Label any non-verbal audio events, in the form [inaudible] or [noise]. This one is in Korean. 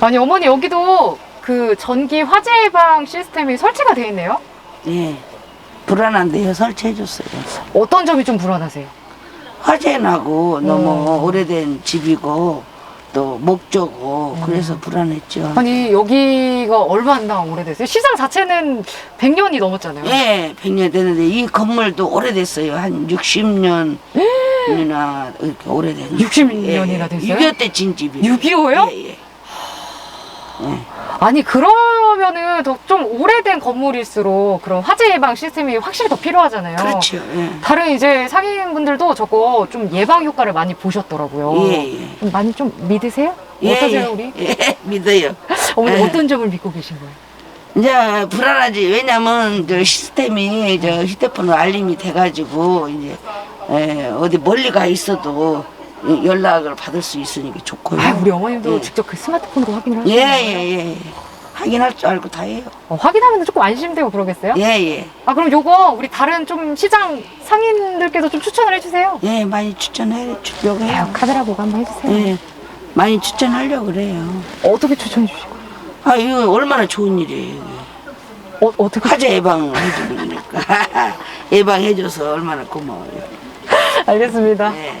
아니 어머니 여기도 그 전기 화재 예방 시스템이 설치가 되어 있네요. 예. 불안한데요. 설치해줬어요. 어떤 점이 좀 불안하세요? 화재 나고 너무 오래된 집이고 또 목조고 그래서 불안했죠. 아니 여기가 얼마나 오래됐어요? 시장 자체는 100년이 넘었잖아요. 예, 100년 됐는데 이 건물도 오래됐어요. 한 60년이나 이렇게 오래된. 60 년이나 됐어요? 6.25때 진 집이에요. 6.25요? 예, 예. 아니 그러면은 더 좀 오래된 건물일수록 그런 화재 예방 시스템이 확실히 더 필요하잖아요. 그렇죠. 예. 다른 이제 상인분들도 저거 좀 예방 효과를 많이 보셨더라고요. 예, 예. 좀 많이 좀 믿으세요? 예, 어떠세요 예. 우리? 예, 믿어요. [laughs] 어머니 예. 어떤 점을 믿고 계신 거예요? 이제 불안하지. 왜냐면 저 시스템이 저 휴대폰으로 알림이 돼가지고 이제 예, 어디 멀리 가 있어도 이- 연락을 받을 수 있으니까 좋고요. 아, 우리 어머님도 예. 직접 그 스마트폰으로 확인을 예, 하시나요? 예, 예. 확인할 줄 알고 다 해요. 어, 확인하면 조금 안심되고 그러겠어요? 예, 예. 아 그럼 요거 우리 다른 좀 시장 상인들께도 좀 추천을 해주세요. 예, 많이 추천해 주려고 네, 해요. 카메라 보고 한번 해주세요. 예, 많이 추천하려고 그래요. 어떻게 추천해 주시고? 아, 이거 얼마나 좋은 일이에요. 이게. 어, 어떻게? 화재 예방을 해주는 거니까. [laughs] 예방해줘서 얼마나 고마워요. [laughs] 알겠습니다. 예.